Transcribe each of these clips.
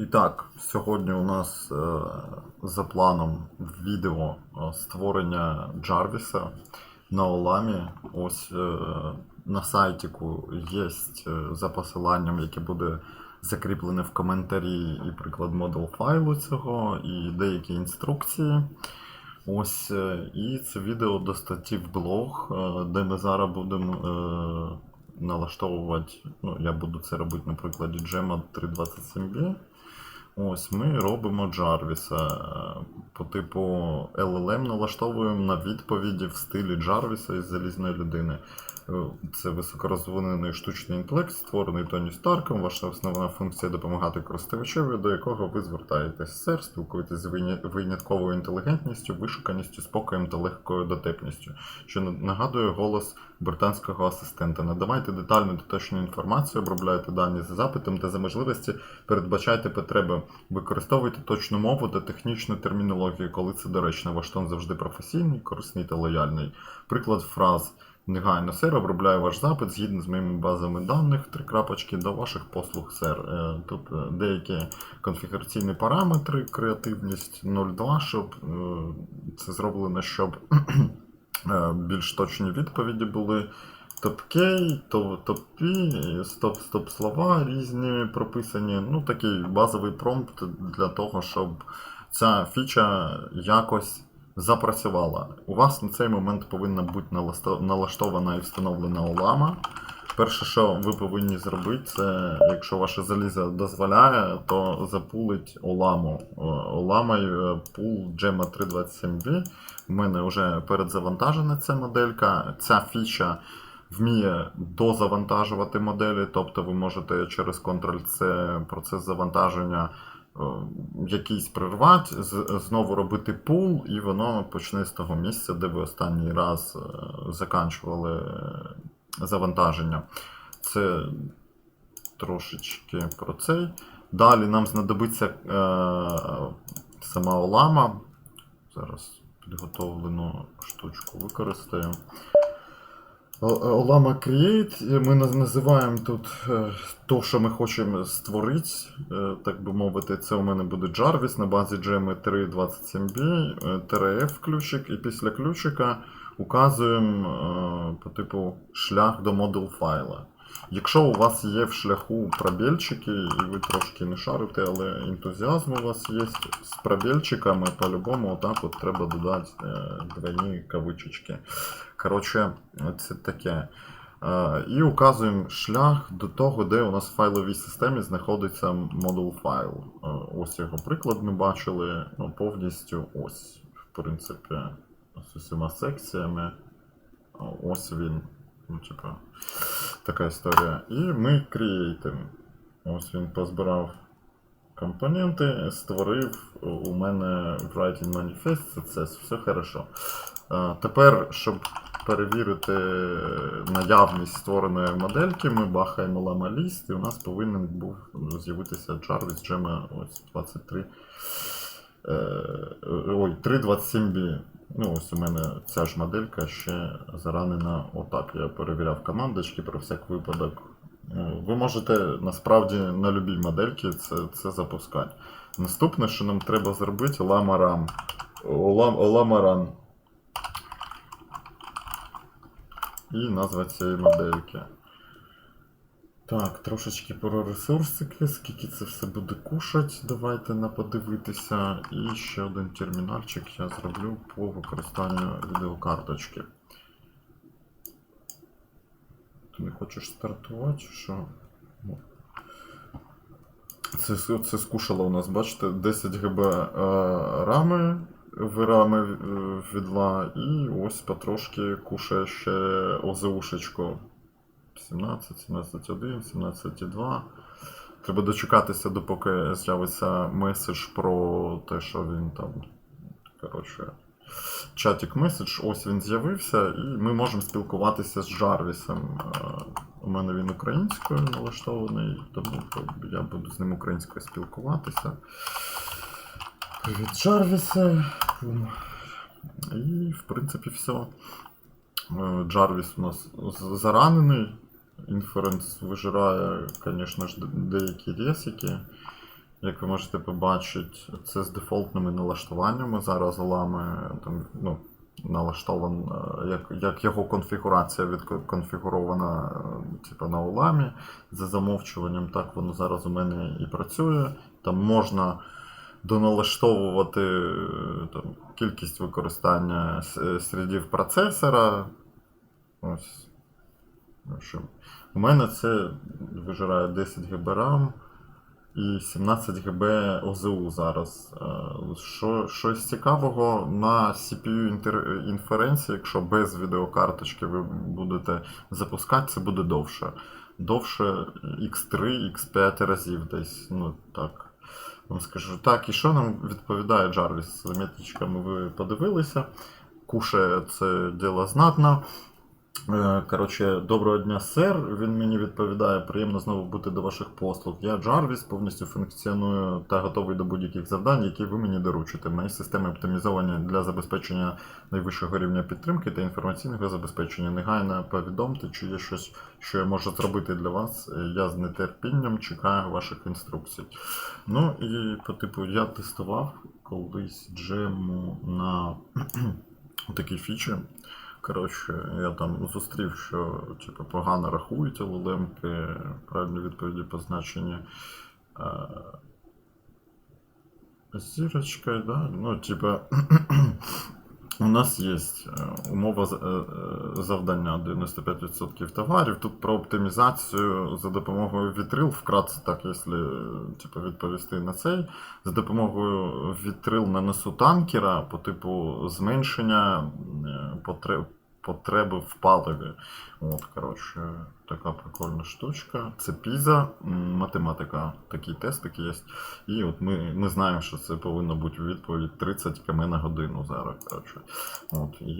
І так, сьогодні у нас е, за планом відео е, створення Джарвіса на Оламі. Ось е, на сайтіку є за посиланням, яке буде закріплене в коментарі, і приклад модел файлу цього, і деякі інструкції. Ось, і це відео до статті в блог, де ми зараз будемо налаштовувати. Ну, я буду це робити на прикладі Gema 327B. Ось ми робимо Джарвіса. Е, По типу LLM налаштовуємо на відповіді в стилі Джарвіса із залізної людини. Е, Це високорозвинений штучний інтелект, створений Тоні Старком. Ваша основна функція допомагати користувачеві, до якого ви звертаєтесь. Сер, спілкуєтесь з винятковою інтелігентністю, вишуканістю, спокоєм та легкою дотепністю, що на- нагадує голос британського асистента. Надавайте детальну та точну інформацію, обробляйте дані за запитом та за можливості передбачайте потреби. Використовуйте точну мову та технічну термінологію, коли це доречно. Ваш тон завжди професійний, корисний та лояльний. Приклад фраз. Негайно, сер, обробляю ваш запит згідно з моїми базами даних, три крапочки до ваших послуг, сер. Е, Тут е, деякі конфігураційні параметри, креативність 0.2, щоб е, це зроблено, щоб більш точні відповіді були. Топ-кей, топ-пі, стоп-стоп слова різні прописані. Ну, такий базовий промпт для того, щоб ця фіча якось запрацювала. У вас на цей момент повинна бути налаштована і встановлена Олама. Перше, що ви повинні зробити, це якщо ваше залізо дозволяє, то запулить Оламу. Е, е, пул Gemma 327B. У мене вже передзавантажена ця моделька. Ця фіча вміє дозавантажувати моделі, тобто ви можете через Ctrl-C процес завантаження якийсь прервати, знову робити пул, і воно почне з того місця, де ви останній раз е, заканчували е, завантаження. Це трошечки про цей. Далі нам знадобиться е, сама олама. Зараз підготовлену штучку використаємо. О- Олама Create, ми наз- називаємо тут е, то, що ми хочемо створити, е, так би мовити, це у мене буде Jarvis на базі Gem 327B, е, TRF ключик, і після ключика указуємо е, по типу шлях до модул файла. Якщо у вас є в шляху пробільчики, і ви трошки не шарите, але ентузіазм у вас є з пробільчиками, по-любому отак от треба додати е, двойні кавичечки. Коротше, це таке. Е, І указуємо шлях до того, де у нас в файловій системі знаходиться модул файл. Е, Ось його приклад ми бачили. Ну, повністю ось, в принципі, з усіма секціями. Ось він. Ну, типа, така історія. І ми креатимо. Ось він позбирав компоненти, створив у мене Writing Manifest, success, все хорошо. Тепер, щоб перевірити наявність створеної модельки, ми бахаємо lama list, і у нас повинен був з'явитися Jarvis Gemma ось 23. Е, Ой, 327B. Ну, ось у мене ця ж моделька ще заранена отак. Я перевіряв командочки про всяк випадок. Ну, Ви можете насправді на любій модельці це, це запускати. Наступне, що нам треба зробити. Олам, Lamaran. І назва цієї модельки. Так, трошечки про ресурсики, скільки це все буде кушати, давайте на подивитися. І ще один термінальчик я зроблю по використанню відеокарточки. Ти не хочеш стартувати, що? Ну. Це, це скушало у нас, бачите, 10 ГБ е, рами, вирами е, відла, і ось потрошки кушає ще ОЗУшечку. 17, 17.1, 17.2. Треба дочекатися, допоки з'явиться меседж про те, що він там. Коротше. Чатик меседж, ось він з'явився, і ми можемо спілкуватися з Джарвісом. Е, У мене він українською налаштований, тому я буду з ним українською спілкуватися. Привіт, Джарвісе. І, в принципі, все. Е, Джарвіс у нас заранений. Інференс вижирає, звісно ж, деякі ресики. Як ви можете побачити, це з дефолтними налаштуваннями зараз олами там, ну, налаштован, е, як, як його конфігурація відконфігурована е, типу, на оламі за замовчуванням, так воно зараз у мене і працює. Там можна доналаштовувати е, там, кількість використання с- слідів процесора. Ось. Ну. У мене це вижирає 10 ГБ RAM і 17 ГБ ОЗУ зараз. Е, Що, щось цікавого на CPU інференції, якщо без відеокарточки ви будете запускати, це буде довше. Довше X3, X5 разів десь. Ну так. Вам скажу. Так, і що нам відповідає Джарвіс? З метричками ви подивилися. Кушає це діло знатно. Е, Коротше, доброго дня, сер. Він мені відповідає, приємно знову бути до ваших послуг. Я Джарвіс, повністю функціоную та готовий до будь-яких завдань, які ви мені доручите. Мої системи оптимізовані для забезпечення найвищого рівня підтримки та інформаційного забезпечення. Негайно повідомте, чи є щось, що я можу зробити для вас. Я з нетерпінням чекаю ваших інструкцій. Ну і по типу я тестував колись джему на такі фічі. Коротше, я там зустрів, що типу, погано рахують LLM-ки, правильні відповіді позначені. Е, Зірочкою, да? Ну, типа, у нас є умова з- е, е, завдання 95% товарів. Тут про оптимізацію за допомогою вітрил, вкратце так, якщо е, типу, відповісти на цей. За допомогою вітрил нанесу танкера по типу зменшення е, потреб, потреби в паливі. От, коротше, така прикольна штучка. Це піза, математика, такий тест такий є. І от ми, ми знаємо, що це повинно бути відповідь 30 км на годину зараз. Коротше. От, і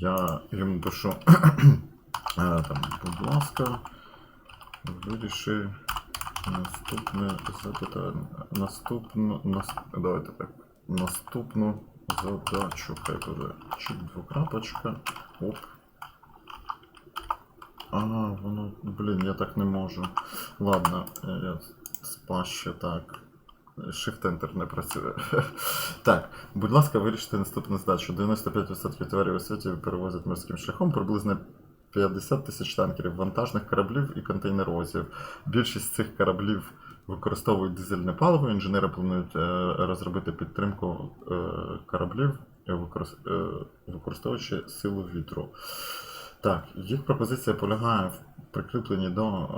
я йому пишу, е, там, будь ласка, виріши наступне запитання. Наступну, нас, давайте так, наступну задачу, хай буде чик двокрапочка. Оп. А, воно, блін, я так не можу. Ладно, я спаще так. Shift-Enter не працює. так, будь ласка, вирішите наступну задачу. 95% товарів у світі перевозять морським шляхом, приблизно 50 тисяч танкерів, вантажних кораблів і контейнеровозів. Більшість цих кораблів використовують дизельне паливо. Інженери планують е, розробити підтримку е, кораблів, е, використ- використовуючи силу вітру. Так, їх пропозиція полягає в прикріпленні до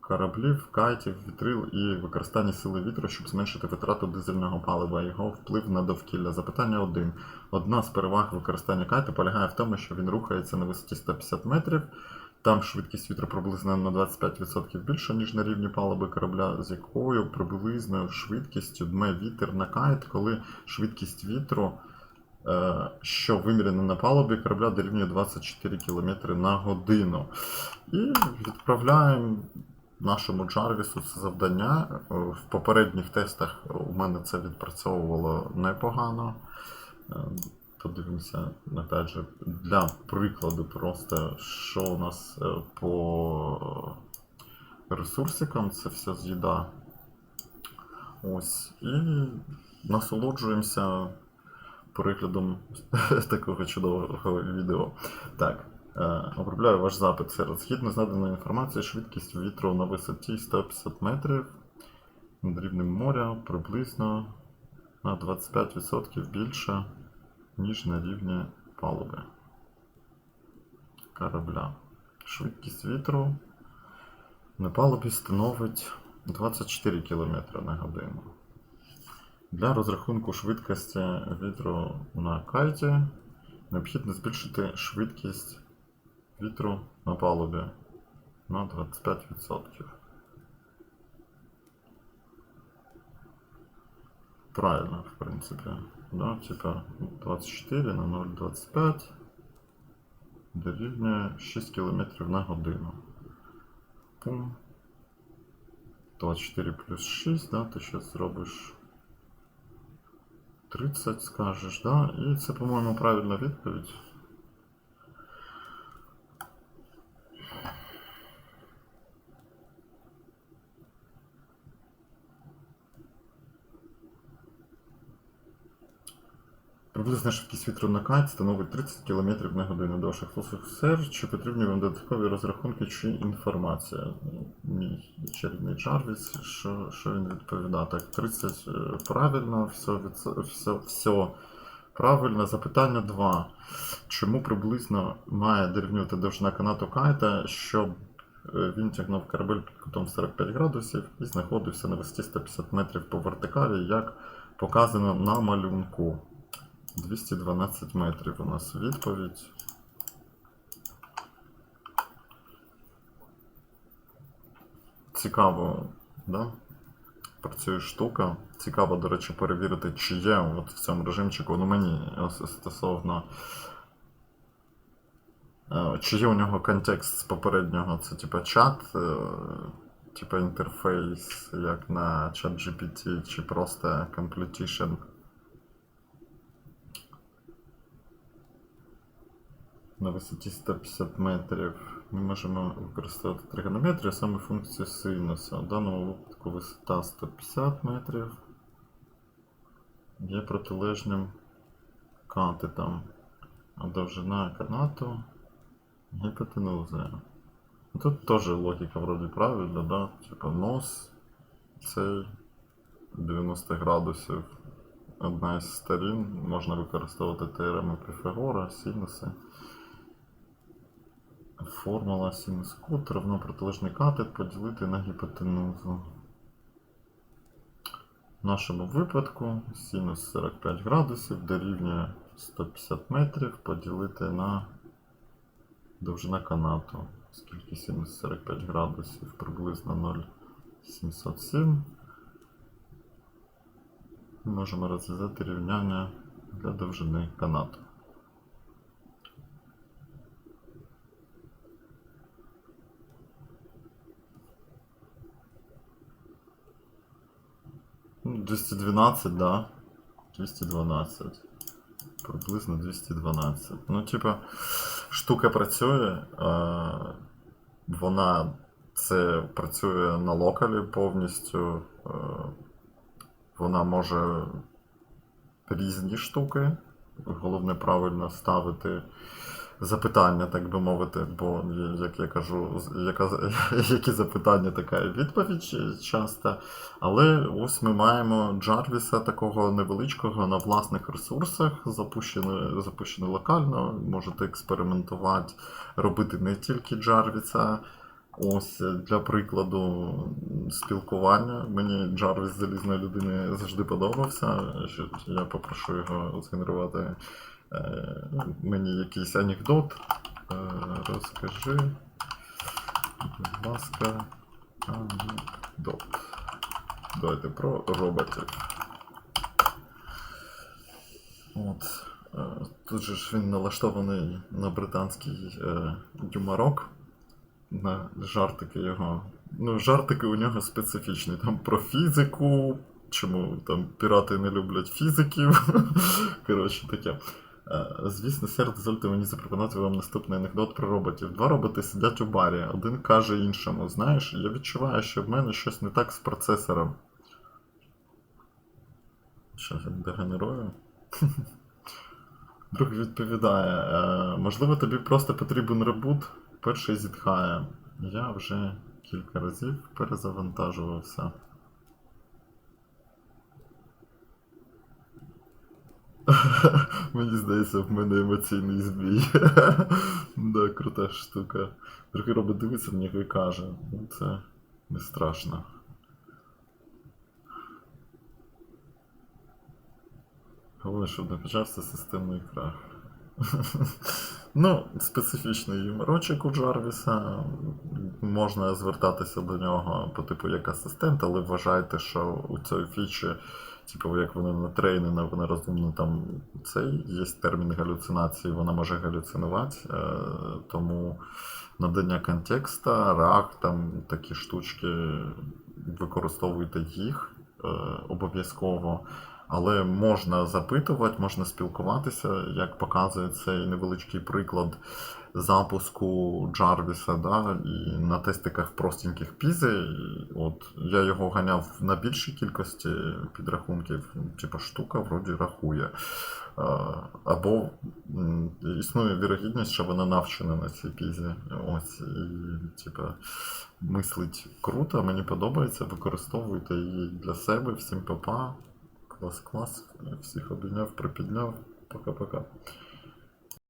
кораблів, кайтів, вітрил і використанні сили вітру, щоб зменшити витрату дизельного палива, його вплив на довкілля. Запитання 1. Одна з переваг використання кайту полягає в тому, що він рухається на висоті 150 метрів. Там швидкість вітру приблизно на 25% більша, ніж на рівні палуби корабля, з якою приблизною швидкістю дме вітер на кайт, коли швидкість вітру е, що виміряно на палубі корабля дорівнює 24 км на годину. І відправляємо нашому Джарвісу це завдання. Е, В попередніх тестах у мене це відпрацьовувало непогано. Подивимося, опять же, для прикладу, просто що у нас е, по ресурсикам це все з'їда. Ось. І насолоджуємося переглядом такого чудового відео. Так, е, обробляю ваш запит зараз. Згідно наданою інформацією, швидкість вітру на висоті 150 метрів над рівнем моря приблизно на 25% більше, ніж на рівні палуби корабля. Швидкість вітру на палубі становить 24 км на годину. Для розрахунку швидкості вітру на кайті необхідно збільшити швидкість вітру на палубі на 25%. Правильно, в принципі. Да, типа 24 на 0,25 дорівнює 6 км на годину. Пум. 24 плюс 6, да, ти ще зробиш 30 скажеш, да? І це, по-моєму, правильна відповідь. Приблизна швидкість вітру на кайт становить 30 км на годину до ваших сер. Чи потрібні вам додаткові розрахунки чи інформація? Мій чарівний Джарвіс, що, що він відповідає? Так, 30 е, правильно, все, все, все правильно. Запитання 2. Чому приблизно має дорівнювати довжина канату кайта, щоб е, він тягнув корабель під кутом 45 градусів і знаходився на висоті 150 метрів по вертикалі, як показано на малюнку? 212 метрів у нас відповідь. Цікаво, да? Працює штука. Цікаво, до речі, перевірити, чи є от в цьому режимчику, ну мені ос- стосовно. е, Чи є у нього контекст з попереднього, це типа чат, е, типа інтерфейс, як на чат GPT, чи просто completion. На висоті 150 метрів ми можемо використовувати тригонометрію, саме функцію синуса. В даному випадку висота 150 метрів є протилежним катетом, а довжина канату гіпотенуза. Тут теж логіка вроді правильна, да? Типа нос цей 90 градусів. Одна із сторін можна використовувати теореми Піфагора, синуси. Формула синус кут равно протилежний катет поділити на гіпотенузу. В нашому випадку синус 45 градусів дорівнює 150 метрів поділити на довжина канату. Скільки синус 45 градусів? Приблизно 0,707. Можемо розв'язати рівняння для довжини канату. Ну, 212, да. 212. Приблизно 212. Ну, типа, штука працює. Вона це працює на локалі повністю. Вона може різні штуки. Головне правильно ставити запитання, так би мовити, бо, як я кажу, яка, які запитання, така відповідь часто. Але ось ми маємо Джарвіса такого невеличкого на власних ресурсах, запущений, запущений локально. Можете експериментувати, робити не тільки Джарвіса. Ось для прикладу спілкування. Мені Джарвіс залізної людини завжди подобався. Я попрошу його згенерувати мені якийсь анекдот. Е, розкажи, будь ласка, анекдот. Давайте про роботів. От. е, Тут же ж він налаштований на британський е, юморок. На жартики його. Ну, жартики у нього специфічні. Там про фізику. Чому там пірати не люблять фізиків. Коротше таке. Е, Звісно, сер, дозвольте мені запропонувати вам наступний анекдот про роботів. Два роботи сидять у барі, один каже іншому: Знаєш, я відчуваю, що в мене щось не так з процесором. Що він дегенерує? Друг відповідає: «Е, можливо, тобі просто потрібен ребут. Перший зітхає. Я вже кілька разів перезавантажувався. Мені здається, в мене емоційний збій. да, крута штука. Другий робот дивиться на нього і каже, ну це не страшно. Головне, щоб не почався системний крах. ну, специфічний юморочок у Джарвіса. Можна звертатися до нього по типу як асистент, але вважайте, що у цій фічі, типу, як вона натрейнена, вона розумна, там цей є термін галюцинації, вона може галюцинувати, е, тому надання контекста, рак, там такі штучки, використовуйте їх е, обов'язково. Але можна запитувати, можна спілкуватися, як показує цей невеличкий приклад запуску Джарвіса, да, і на тестиках простеньких пізи. От я його ганяв на більшій кількості підрахунків, типа штука вроді рахує. Або існує вірогідність, що вона навчена на цій пізі. Ось і типа мислить круто, мені подобається, використовуйте її для себе, всім папа. Клас, клас. Всіх обійняв, припідняв. Пока-пока.